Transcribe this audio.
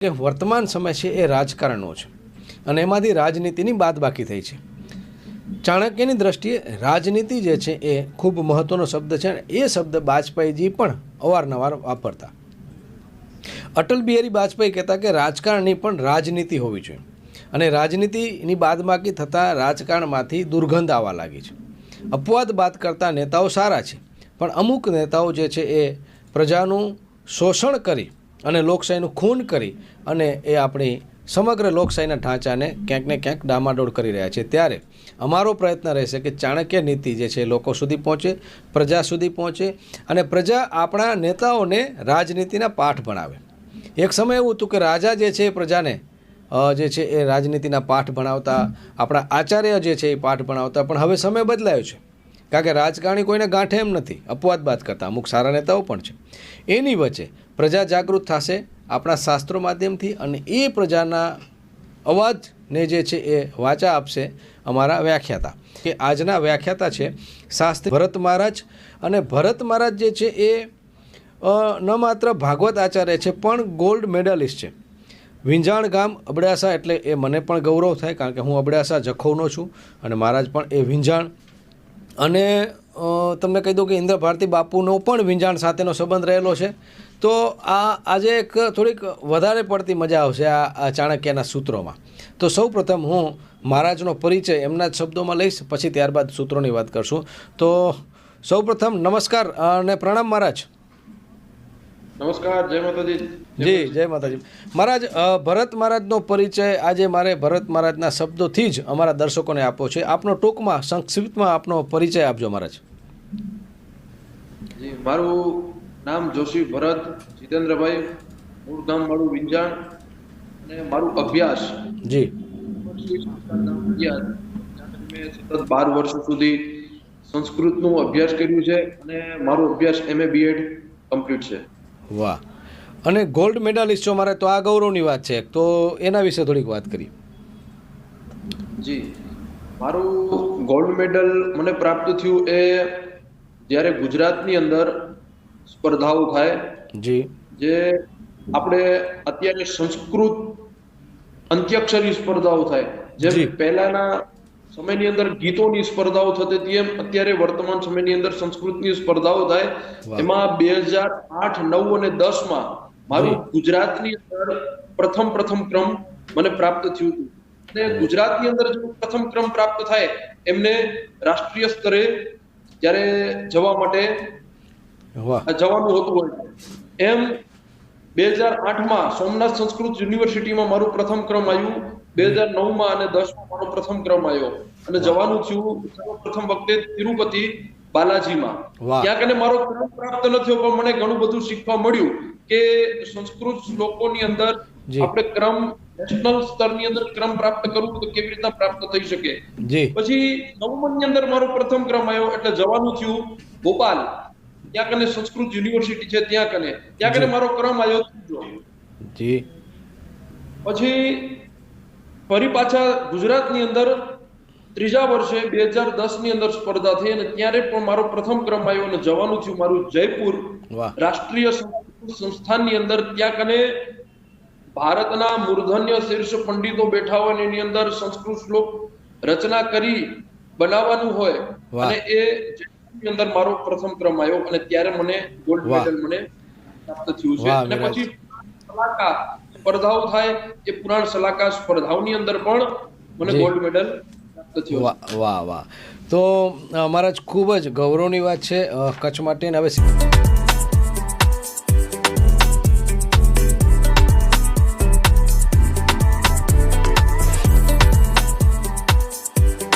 કે વર્તમાન સમય છે એ રાજકારણનો છે. અને એમાંથી રાજનીતિની બાદબાકી થઈ છે. ચાણક્યની દ્રષ્ટિએ રાજનીતિ જે છે એ ખૂબ મહત્ત્વનો શબ્દ છે અને એ શબ્દ બાજપેયીજી પણ અવારનવાર વાપરતા. અટલ બિહારી બાજપેયી કહેતા કે રાજકારણની પણ રાજનીતિ હોવી જોઈએ. અને રાજનીતિની બાદબાકી થતાં રાજકારણમાંથી દુર્ગંધ આવવા લાગી છે. અપવાદ બાદ કરતા નેતાઓ સારા છે. પણ અમુક નેતાઓ જે છે એ પ્રજાનું શોષણ કરી અને લોકશાહીનું ખૂન કરી અને એ આપણી સમગ્ર લોકશાહીના ઢાંચાને ક્યાંક ને ક્યાંક ડામાડોળ કરી રહ્યા છે. ત્યારે અમારો પ્રયત્ન રહેશે કે ચાણક્ય નીતિ જે છે લોકો સુધી પહોંચે, પ્રજા સુધી પહોંચે અને પ્રજા આપણા નેતાઓને રાજનીતિના પાઠ ભણાવે. એક સમય એવું હતું કે રાજા જે છે એ પ્રજાને જે છે એ રાજનીતિના પાઠ ભણાવતા, આપણા આચાર્ય જે છે એ પાઠ ભણાવતા, પણ હવે સમય બદલાયો છે. કારણ કે રાજકારણી કોઈને ગાંઠે એમ નથી. અપવાદ બાદ કરતા. અમુક સારા નેતાઓ પણ છે. એની વચ્ચે પ્રજા જાગૃત થશે આપણા શાસ્ત્રો માધ્યમથી અને એ પ્રજાના અવાજને જે છે એ વાચા આપશે અમારા વ્યાખ્યાતા. કે આજના વ્યાખ્યાતા છે શાસ્ત્રી ભરત મહારાજ અને ભરત મહારાજ જે છે એ ન માત્ર ભાગવત આચાર્ય છે, પણ ગોલ્ડ મેડલિસ્ટ છે. વિંજાણ ગામ અબડાસા એટલે એ મને પણ ગૌરવ થાય કારણ કે હું અબડાસા, જખૌનો છું અને મહારાજ પણ એ વિંજાણ અને તમને કહી દઉં કે ઇન્દ્ર ભારતી બાપુનો પણ વિંજાણ સાથેનો સંબંધ રહેલો છે. તો આ આજે એક થોડીક વધારે પડતી મજા આવશે આ ચાણક્યના સૂત્રોમાં. તો સૌ પ્રથમ હું મહારાજનો પરિચય એમના જ શબ્દોમાં લઈશ, પછી ત્યારબાદ સૂત્રોની વાત કરશું. તો સૌ પ્રથમ નમસ્કાર અને પ્રણામ મહારાજ. નમસ્કાર જય માતાજી. જી જય માતાજી. મહારાજ ભરત મહારાજનો પરિચય આજે મારે ભરત મહારાજના શબ્દોથી જ અમારા દર્શકોને આપવો છે. આપનો ટૂંકમાં સંક્ષિપ્તમાં આપનો પરિચય આપજો મહારાજ. જી મારું નામ જોશી ભરત જીતેન્દ્રભાઈ મૂળ ગામ મારું વિંજાણ અને મારું અભ્યાસ. જી. મેં સતત બાર વર્ષ સુધી સંસ્કૃતનું અભ્યાસ કર્યું છે અને મારો અભ્યાસ એમએ બીએડ કમ્પ્લીટ છે. વાહ. અને ગોલ્ડ મેડાલિસ્ટ છો મારે તો આ ગૌરવની વાત છે. તો એના વિશે થોડીક વાત કરી જી. મારું ગોલ્ડ મેડલ મને પ્રાપ્ત થયું એ જ્યારે ગુજરાતની અંદર સ્પર્ધાઓ થાય જી. જે આપણે અત્યારે સંસ્કૃત અંત્યક્ષરી સ્પર્ધાઓ થાય. જે. પહેલાના સમયની અંદર ગીતોની સ્પર્ધાઓ થતી હતી એમ અત્યારે વર્તમાન સમયની અંદર સંસ્કૃતની સ્પર્ધાઓ થાય. એમાં બે હજાર આઠ નવ અને દસમાં મારું ગુજરાતની અંદર પ્રથમ પ્રથમ ક્રમ મને પ્રાપ્ત થયું હતું. અને ગુજરાતની અંદર જો પ્રથમ ક્રમ પ્રાપ્ત થાય એમને રાષ્ટ્રીય સ્તરે જ્યારે જવા માટે જવાનું હોતું હોય. એમ બે હજાર આઠમાં સોમનાથ સંસ્કૃત યુનિવર્સિટીમાં મારું પ્રથમ ક્રમ આવ્યું. બે હજાર નવમાં અને દસમાં મારો પ્રથમ ક્રમ આવ્યો. અને જવાનું થયું પ્રથમ વખતે તિરુપતિ બાલાજીમાં. ત્યાં કને મારો ક્રમ પ્રાપ્ત ન થયો પણ મને ઘણું બધું શીખવા મળ્યું કે સંસ્કૃત શ્લોકોની અંદર આપણે ક્રમ નેશનલ સ્તરની અંદર ક્રમ પ્રાપ્ત કરવું તો કેવી રીતના પ્રાપ્ત થઈ શકે? પછી નવમની અંદર મારો પ્રથમ ક્રમ આવ્યો એટલે જવાનું થયું ભોપાલ. ત્યાં કને સંસ્કૃત યુનિવર્સિટી છે ત્યાં કને. ત્યાં કને મારો ક્રમ આવ્યો. જી. પછી ફરી પાછા ગુજરાતની અંદર ત્રીજા વર્ષે બે હજાર દસની અંદર સ્પર્ધા થઈ અને ત્યારે પણ મારો પ્રથમ ક્રમ આવ્યો અને જવાનું થયું મારું જયપુર રાષ્ટ્રીય સંસ્થાનની અંદર. ત્યાં કને ભારતના મૂર્ધન્ય શીર્ષ પંડિતો બેઠા હોય એની અંદર સંસ્કૃત શ્લોક રચના કરી બનાવવાનું હોય. અને એ અંદર મારો પ્રથમ ક્રમ આવ્યો અને ત્યારે મને ગોલ્ડ મેડલ મને પ્રાપ્ત થયું છે. અને પછી સલાહકાર સ્પર્ધાઓ થાય એ પુરાણ સલાહકાર સ્પર્ધાઓની અંદર પણ મને ગોલ્ડ મેડલ વાહ વાહ વાહ. તો અમારા જ ખૂબ જ ગૌરવની વાત છે. કચ્છ માટે હવે